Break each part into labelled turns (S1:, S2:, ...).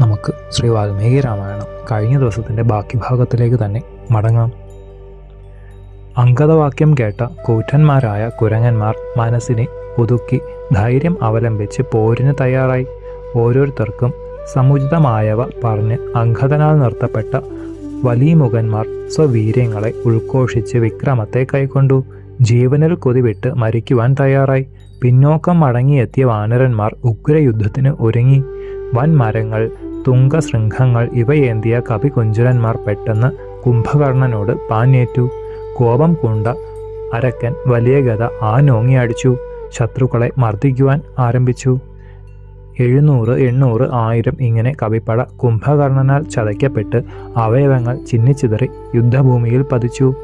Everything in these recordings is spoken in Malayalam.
S1: നമുക്ക് ശ്രീ വാൽമീകി രാമായണം കഴിഞ്ഞ ദിവസത്തിന്റെ ബാക്കി ഭാഗത്തിലേക്ക് തന്നെ മടങ്ങാം. അങ്കതവാക്യം കേട്ട കൂറ്റന്മാരായ കുരങ്ങന്മാർ മനസ്സിനെ ഒതുക്കി ധൈര്യം അവലംബിച്ച് പോരിന് തയ്യാറായി. ഓരോരുത്തർക്കും സമുചിതമായവ പറഞ്ഞ് അങ്കതനാൽ നിർത്തപ്പെട്ട വലിയമുഖന്മാർ സ്വവീര്യങ്ങളെ ഉൾഘോഷിച്ച് വിക്രമത്തെ കൈക്കൊണ്ടു. ജീവനിൽ കൊതിവിട്ട് മരിക്കുവാൻ തയ്യാറായി. പിന്നോക്കം മടങ്ങിയെത്തിയ വാനരന്മാർ ഉഗ്രയുദ്ധത്തിന് ഒരുങ്ങി. വൻമരങ്ങൾ തുങ്കശൃംഖങ്ങൾ ഇവയേന്തിയ കവികുഞ്ചരന്മാർ പെട്ടെന്ന് കുംഭകർണനോട് പാഞ്ഞേറ്റു. കോപം കൊണ്ട അരക്കൻ വലിയ ഗത ആനോങ്ങി അടിച്ചു. ശത്രുക്കളെ മർദ്ദിക്കുവാൻ ആരംഭിച്ചു. എഴുന്നൂറ് എണ്ണൂറ് ആയിരം ഇങ്ങനെ കവിപ്പട കുംഭകർണനാൽ ചതയ്ക്കപ്പെട്ട് അവയവങ്ങൾ ചിന്നിച്ചിതറി യുദ്ധഭൂമിയിൽ പതിച്ചു.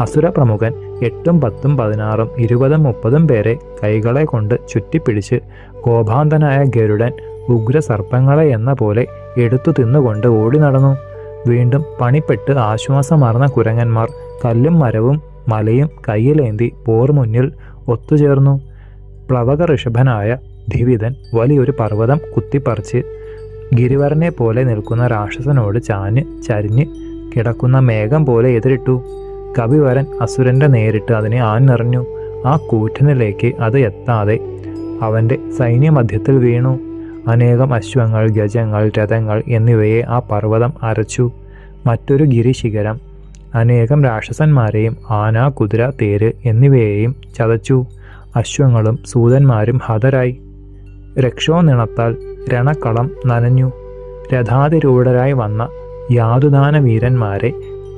S1: അസുര പ്രമുഖൻ എട്ടും പത്തും പതിനാറും ഇരുപതും മുപ്പതും പേരെ കൈകളെ കൊണ്ട് ചുറ്റിപ്പിടിച്ച് കോപാന്തനായ ഗരുഡൻ ഉഗ്രസർപ്പങ്ങളെ എന്ന പോലെ എടുത്തു തിന്നുകൊണ്ട് ഓടി നടന്നു. വീണ്ടും പണിപ്പെട്ട് ആശ്വാസമാർന്ന കുരങ്ങന്മാർ കല്ലും മരവും മലയും കയ്യിലേന്തി പോർ മുന്നിൽ ഒത്തുചേർന്നു. പ്ലവക ഋഷഭനായ ധിവിതൻ വലിയൊരു പർവതം കുത്തിപ്പറിച്ച് ഗിരിവരനെ പോലെ നിൽക്കുന്ന രാക്ഷസനോട് ചാഞ്ഞ് ചരിഞ്ഞ് കിടക്കുന്ന മേഘം പോലെ എതിരിട്ടു. കവിവരൻ അസുരന്റെ നേരിട്ട് അതിനെ ആഞ്ഞെറിഞ്ഞു. ആ കൂറ്റനിലേക്ക് അത് എത്താതെ അവന്റെ സൈന്യമധ്യത്തിൽ വീണു. അനേകം അശ്വങ്ങൾ ഗജങ്ങൾ രഥങ്ങൾ എന്നിവയെ ആ പർവതം അരച്ചു. മറ്റൊരു ഗിരിശിഖരം. അനേകം രാക്ഷസന്മാരെയും ആന കുതിര തേര് എന്നിവയെയും ചതച്ചു. അശ്വങ്ങളും സൂതന്മാരും ഹതരായി. രക്ഷോനിണത്താൽ രണക്കളം നനഞ്ഞു. രഥാതിരൂഢരായി വന്ന യാതുദാന വീരന്മാരെ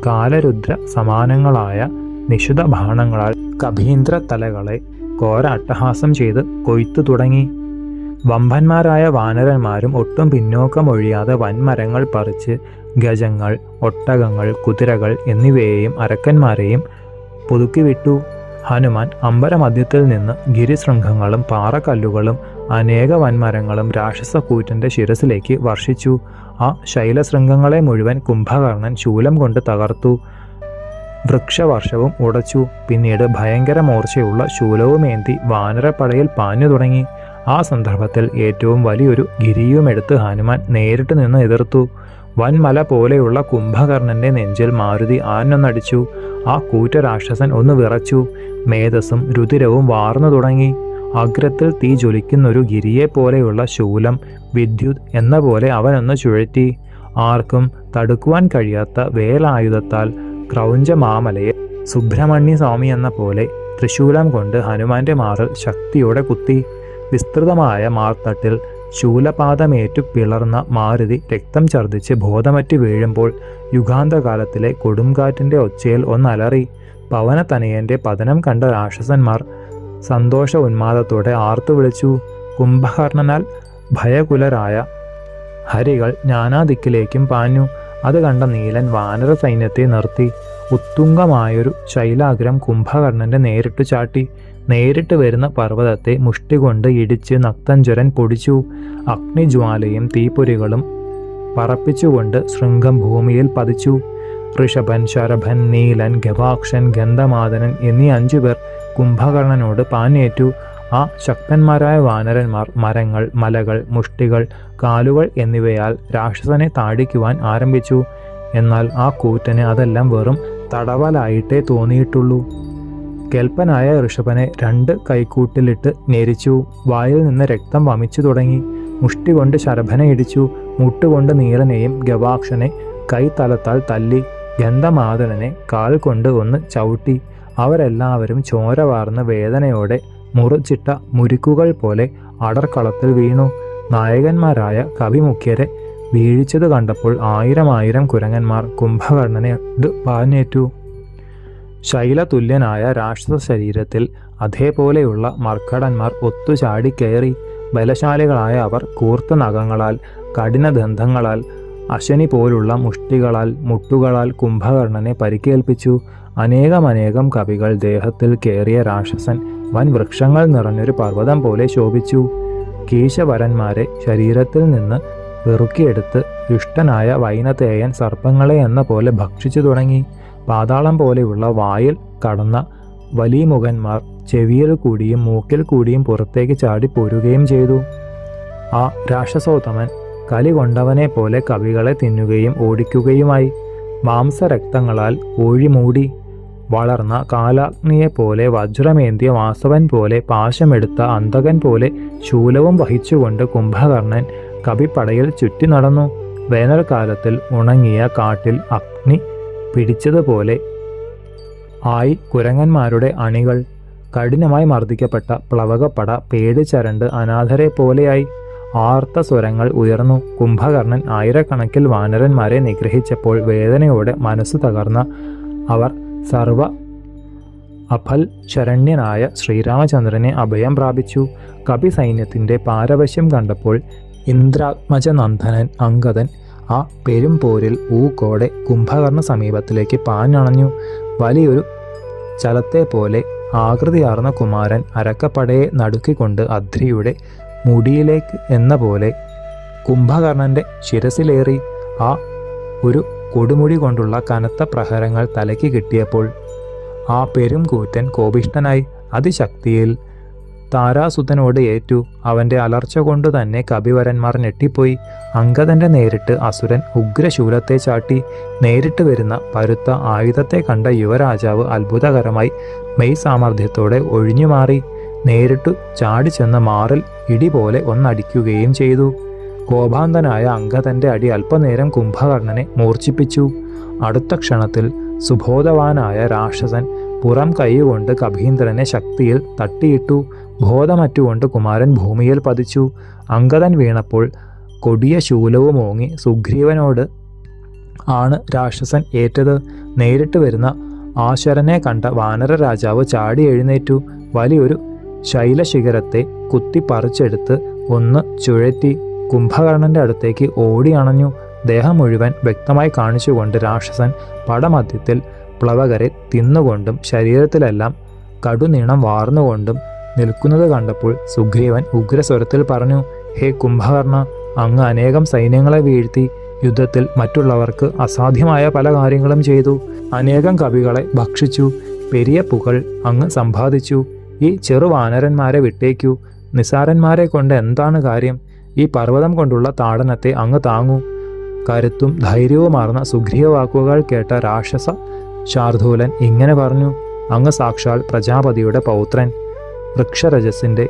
S1: കാലരുദ്ര സമാനങ്ങളായ നിശുത ബാണങ്ങളാൽ കഭീന്ദ്ര തലകളെ ഘോര അട്ടഹാസം ചെയ്ത് കൊയ്ത്തു തുടങ്ങി. വമ്പന്മാരായ വാനരന്മാരും ഒട്ടും പിന്നോക്കമൊഴിയാതെ വൻമരങ്ങൾ പറിച്ച് ഗജങ്ങൾ ഒട്ടകങ്ങൾ കുതിരകൾ എന്നിവയെയും അരക്കന്മാരെയും പുതുക്കിവിട്ടു. ഹനുമാൻ അമ്പരമധ്യത്തിൽ നിന്ന് ഗിരിശൃംഖങ്ങളും പാറക്കല്ലുകളും അനേക വൻമരങ്ങളും രാക്ഷസക്കൂറ്റന്റെ ശിരസിലേക്ക് വർഷിച്ചു. ആ ശൈലശൃംഖങ്ങളെ മുഴുവൻ കുംഭകർണൻ ശൂലം കൊണ്ട് തകർത്തു. വൃക്ഷവർഷവും ഉടച്ചു. പിന്നീട് ഭയങ്കര മൂർച്ചയുള്ള ശൂലവുമേന്തി വാനരപ്പടയിൽ പാഞ്ഞു തുടങ്ങി. ആ സന്ദർഭത്തിൽ ഏറ്റവും വലിയൊരു ഗിരിയുമെടുത്ത് ഹനുമാൻ നേരിട്ട് നിന്ന് എതിർത്തു. വൻമല പോലെയുള്ള കുംഭകർണന്റെ നെഞ്ചിൽ മാരുതി ആനൊന്നടിച്ചു ആ കൂറ്റ രാക്ഷസൻ ഒന്ന് വിറച്ചു. മേധസ്സും രുതിരവും വാർന്നു തുടങ്ങി. അഗ്രത്തിൽ തീ ജ്വലിക്കുന്നൊരു ഗിരിയെ പോലെയുള്ള ശൂലം വിദ്യുത് എന്ന പോലെ അവനൊന്ന് ചുഴറ്റി. ആർക്കും തടുക്കുവാൻ കഴിയാത്ത വേലായുധത്താൽ ക്രൗഞ്ച മാമലയെ സുബ്രഹ്മണ്യ സ്വാമി എന്ന പോലെ ത്രിശൂലം കൊണ്ട് ഹനുമാന്റെ മാറിൽ ശക്തിയോടെ കുത്തി. വിസ്തൃതമായ മാർത്തട്ടിൽ ശൂലപാതമേറ്റു പിളർന്ന മാരുതി രക്തം ഛർദ്ദിച്ച് ബോധമറ്റ് വീഴുമ്പോൾ യുഗാന്തകാലത്തിലെ കൊടുങ്കാറ്റിന്റെ ഒച്ചയിൽ ഒന്നലറി. പവനതനയന്റെ പതനം കണ്ട രാക്ഷസന്മാർ സന്തോഷ ഉന്മാദത്തോടെ ആർത്തു വിളിച്ചു കുംഭകർണനാൽ ഭയകുലരായ ഹരികൾ നാനാദിക്കിലേക്കും പാഞ്ഞു. അത് കണ്ട നീലൻ വാനര സൈന്യത്തെ നിർത്തി. ഉത്തുംഗമായൊരു ശൈലാഗ്രം കുംഭകർണന്റെ നേരിട്ടു ചാട്ടി. നേരിട്ട് വരുന്ന പർവതത്തെ മുഷ്ടി കൊണ്ട് ഇടിച്ച് നക്തഞ്ചുരൻ പൊടിച്ചു. അഗ്നിജ്വാലയും തീപ്പൊരികളും പറപ്പിച്ചുകൊണ്ട് ശൃംഗം ഭൂമിയിൽ പതിച്ചു. ഋഷഭൻ ശരഭൻ നീലൻ ഗവാക്ഷൻ ഗന്ധമാതനൻ എന്നീ അഞ്ചുപേർ കുംഭകർണനോട് പാനേറ്റു ആ ശക്തന്മാരായ വാനരന്മാർ മരങ്ങൾ മലകൾ മുഷ്ടികൾ കാലുകൾ എന്നിവയാൽ രാക്ഷസനെ താടിക്കുവാൻ ആരംഭിച്ചു. എന്നാൽ ആ കൂറ്റന് അതെല്ലാം വെറും തടവലായിട്ടേ തോന്നിയിട്ടുള്ളൂ. കെൽപ്പനായ ഋഷഭനെ രണ്ട് കൈക്കൂട്ടിലിട്ട് ഞെരിച്ചു. വായിൽ നിന്ന് രക്തം വമിച്ചു തുടങ്ങി. മുഷ്ടി കൊണ്ട് ശരഭനെ ഇടിച്ചു. മുട്ടുകൊണ്ട് നീലനെയും ഗവാക്ഷനെ കൈത്തലത്താൽ തല്ലി. ഗന്ധമാതനെ കാൽ കൊണ്ട് ഒന്ന് ചവിട്ടി. അവരെല്ലാവരും ചോര വാർന്ന വേദനയോടെ മുറിച്ചിട്ട മുരുക്കുകൾ പോലെ അടർക്കളത്തിൽ വീണു. നായകന്മാരായ കവിമുഖ്യരെ വീഴിച്ചത് കണ്ടപ്പോൾ ആയിരം ആയിരം കുരങ്ങന്മാർ കുംഭകർണനെ പാഞ്ഞേറ്റു. ശൈലതുല്യനായ രാക്ഷസ ശരീരത്തിൽ അതേപോലെയുള്ള മർക്കടന്മാർ ഒത്തുചാടി കയറി ബലശാലികളായ അവർ കൂർത്ത നഖങ്ങളാൽ കഠിനദന്ധങ്ങളാൽ അശനി പോലുള്ള മുഷ്ടികളാൽ മുട്ടുകളാൽ കുംഭകർണനെ പരിക്കേൽപ്പിച്ചു. അനേകമനേകം കവികൾ ദേഹത്തിൽ കയറിയ രാക്ഷസൻ വൻ വൃക്ഷങ്ങൾ നിറഞ്ഞൊരു പർവതം പോലെ ശോഭിച്ചു. കീശവരന്മാരെ ശരീരത്തിൽ നിന്ന് വെറുക്കിയെടുത്ത് ദുഷ്ടനായ വൈനതേയൻ സർപ്പങ്ങളെ എന്ന പോലെ ഭക്ഷിച്ചു തുടങ്ങി. പാതാളം പോലെയുള്ള വായിൽ കടന്ന വലിയ മുഖന്മാർ ചെവിയിൽ കൂടിയും മൂക്കിൽ കൂടിയും പുറത്തേക്ക് ചാടി പോരുകയും ചെയ്തു. ആ രാക്ഷസോത്തമൻ കലി കൊണ്ടവനെ പോലെ കവികളെ തിന്നുകയും ഓടിക്കുകയുമായി. മാംസരക്തങ്ങളാൽ ഊഴിമൂടി വളർന്ന കാലാഗ്നിയെപ്പോലെ വജ്രമേന്തിയ വാസവൻ പോലെ പാശമെടുത്ത അന്തകൻ പോലെ ശൂലവും വഹിച്ചുകൊണ്ട് കുംഭകർണൻ കവിപ്പടയിൽ ചുറ്റി നടന്നു. വേനൽക്കാലത്തിൽ ഉണങ്ങിയ കാട്ടിൽ അഗ്നി പിടിച്ചതുപോലെ ആയി കുരങ്ങന്മാരുടെ അണികൾ കഠിനമായി മർദ്ദിക്കപ്പെട്ട പ്ലവകപ്പട പേടിച്ചരണ്ട് അനാഥരെ പോലെയായി ആർത്ത സ്വരങ്ങൾ ഉയർന്നു. കുംഭകർണൻ ആയിരക്കണക്കിൽ വാനരന്മാരെ നിഗ്രഹിച്ചപ്പോൾ വേദനയോടെ മനസ്സ് തകർന്ന അവർ സർവ അഫൽ ശരണ്യനായ ശ്രീരാമചന്ദ്രനെ അഭയം പ്രാപിച്ചു. കപി സൈന്യത്തിന്റെ പാരവശ്യം കണ്ടപ്പോൾ ഇന്ദ്രാത്മജനന്ദനൻ അങ്കദൻ ആ പെരുംപോരിൽ ഊക്കോടെ കുംഭകർണ സമീപത്തിലേക്ക് പാഞ്ഞണഞ്ഞു. വലിയൊരു ചലത്തെ പോലെ ആകൃതിയാർന്ന കുമാരൻ അരക്കപ്പടയെ നടുക്കിക്കൊണ്ട് അദ്രിയുടെ മുടിയിലേക്ക് എന്ന പോലെ കുംഭകർണന്റെ ശിരസിലേറി ആ ഒരു കൊടുമുടി കൊണ്ടുള്ള കനത്ത പ്രഹരങ്ങൾ തലയ്ക്ക് കിട്ടിയപ്പോൾ ആ പെരും കൂറ്റൻ കോപിഷ്ഠനായി അതിശക്തിയിൽ താരാസുതനോട് ഏറ്റു. അവന്റെ അലർച്ച കൊണ്ട് തന്നെ കപിവരന്മാർ ഞെട്ടിപ്പോയി. അങ്കദന്റെ നേരിട്ട് അസുരൻ ഉഗ്രശൂലത്തെ ചാട്ടി. നേരിട്ട് വരുന്ന പരുത്ത ആയുധത്തെ കണ്ട യുവരാജാവ് അത്ഭുതകരമായി മെയ് സാമർഥ്യത്തോടെ ഒഴിഞ്ഞുമാറി. നേരിട്ടു ചാടി ചെന്ന് മാറിൽ ഇടി പോലെ ഒന്നടിക്കുകയും ചെയ്തു. കോപാന്തനായ അങ്കദന്റെ അടി അല്പനേരം കുംഭകർണനെ മൂർച്ഛിപ്പിച്ചു. അടുത്ത ക്ഷണത്തിൽ സുബോധവാനായ രാക്ഷസൻ പുറം കൈകൊണ്ട് കഭീന്ദ്രനെ ശക്തിയിൽ തട്ടിയിട്ടു. ബോധമറ്റുകൊണ്ട് കുമാരൻ ഭൂമിയിൽ പതിച്ചു. അങ്കദൻ വീണപ്പോൾ കൊടിയ ശൂലവും ഓങ്ങി സുഗ്രീവനോട് ആണ് രാക്ഷസൻ ഏറ്റത്. നേരിട്ട് വരുന്ന ആശരനെ കണ്ട വാനര രാജാവ് ചാടി എഴുന്നേറ്റു. വലിയൊരു ശൈലശിഖരത്തെ കുത്തി പറിച്ചെടുത്ത് ഒന്ന് ചുഴറ്റി കുംഭകർണന്റെ അടുത്തേക്ക് ഓടി അണഞ്ഞു. ദേഹം മുഴുവൻ വ്യക്തമായി കാണിച്ചുകൊണ്ട് രാക്ഷസൻ പടമധ്യത്തിൽ പ്ലവകരെ തിന്നുകൊണ്ടും ശരീരത്തിലെല്ലാം കടുനീണം വാർന്നുകൊണ്ടും നിൽക്കുന്നത് കണ്ടപ്പോൾ സുഗ്രീവൻ ഉഗ്രസ്വരത്തിൽ പറഞ്ഞു ഹേ കുംഭകർണ അങ്ങ് അനേകം സൈന്യങ്ങളെ വീഴ്ത്തി യുദ്ധത്തിൽ മറ്റുള്ളവർക്ക് അസാധ്യമായ പല കാര്യങ്ങളും ചെയ്തു. അനേകം കവികളെ ഭക്ഷിച്ചു. പെരിയ പുകൾ അങ്ങ് സമ്പാദിച്ചു. ഈ ചെറുവാനരന്മാരെ വിട്ടേക്കൂ. നിസാരന്മാരെ കൊണ്ട് എന്താണ് കാര്യം? ഈ പർവതം കൊണ്ടുള്ള താടനത്തെ അങ്ങ് താങ്ങൂ. കരുത്തും ധൈര്യവുമാർന്ന സുഗ്രീവ വാക്കുകൾ കേട്ട രാക്ഷസ ശാർദൂലൻ ഇങ്ങനെ പറഞ്ഞു അങ്ങ് സാക്ഷാൽ പ്രജാപതിയുടെ പൗത്രൻ. വൃക്ഷരജസിന്റെ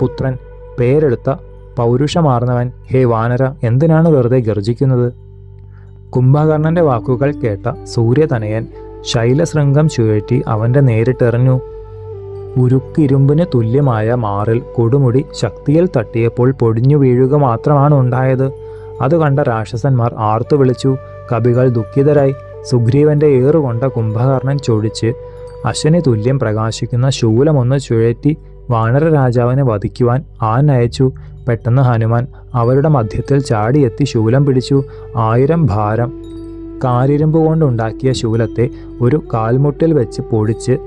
S1: പുത്രൻ പേരെടുത്ത പൗരുഷമാർന്നവൻ ഹേ വാനര എന്തിനാണ് വെറുതെ ഗർജിക്കുന്നത് കുംഭകർണന്റെ വാക്കുകൾ കേട്ട സൂര്യതനയൻ ശൈലശൃംഗം ചുഴറ്റി അവന്റെ നേരിട്ടെറിഞ്ഞു ഉരുക്കിരുമ്പിന് തുല്യമായ മാറിൽ കൊടുമുടി ശക്തിയിൽ തട്ടിയപ്പോൾ പൊടിഞ്ഞു വീഴുക മാത്രമാണ് ഉണ്ടായത്. അത് കണ്ട രാക്ഷസന്മാർ ആർത്തു വിളിച്ചു. കവികൾ ദുഃഖിതരായി. സുഗ്രീവന്റെ ഏറുകൊണ്ട കുംഭകർണൻ ചൊടിച്ച് അശ്വനി തുല്യം പ്രകാശിക്കുന്ന ശൂലമൊന്ന് ചുഴറ്റി വാനര രാജാവിനെ വധിക്കുവാൻ ആൻ അയച്ചു പെട്ടെന്ന് ഹനുമാൻ അവരുടെ മധ്യത്തിൽ ചാടിയെത്തി ശൂലം പിടിച്ചു. ആയിരം ഭാരം കാരിരുമ്പ് കൊണ്ടുണ്ടാക്കിയ ശൂലത്തെ ഒരു കാൽമുട്ടിൽ വെച്ച് പൊടിച്ച്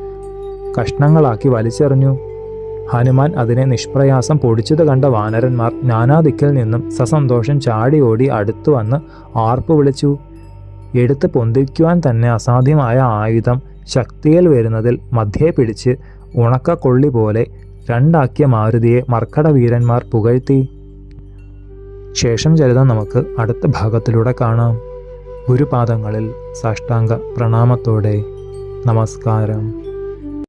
S1: കഷ്ണങ്ങളാക്കി വലിച്ചെറിഞ്ഞു. ഹനുമാൻ അതിനെ നിഷ്പ്രയാസം പൊടിച്ചത് കണ്ട വാനരന്മാർ നാനാദിക്കിൽ നിന്നും സസന്തോഷം ചാടി ഓടി അടുത്തു വന്ന് ആർപ്പ് വിളിച്ചു. എടുത്ത് പൊന്തിക്കുവാൻ തന്നെ അസാധ്യമായ ആയുധം ശക്തിയിൽ വരുന്നതിൽ മധ്യേ പിടിച്ച് ഉണക്ക കൊള്ളി പോലെ രണ്ടാക്കിയ മാരുതിയെ മർക്കട വീരന്മാർ പുകഴ്ത്തി. ശേഷം ചരിതം നമുക്ക് അടുത്ത ഭാഗത്തിലൂടെ കാണാം. ഗുരുപാദങ്ങളിൽ സാഷ്ടാംഗ പ്രണാമത്തോടെ. നമസ്കാരം.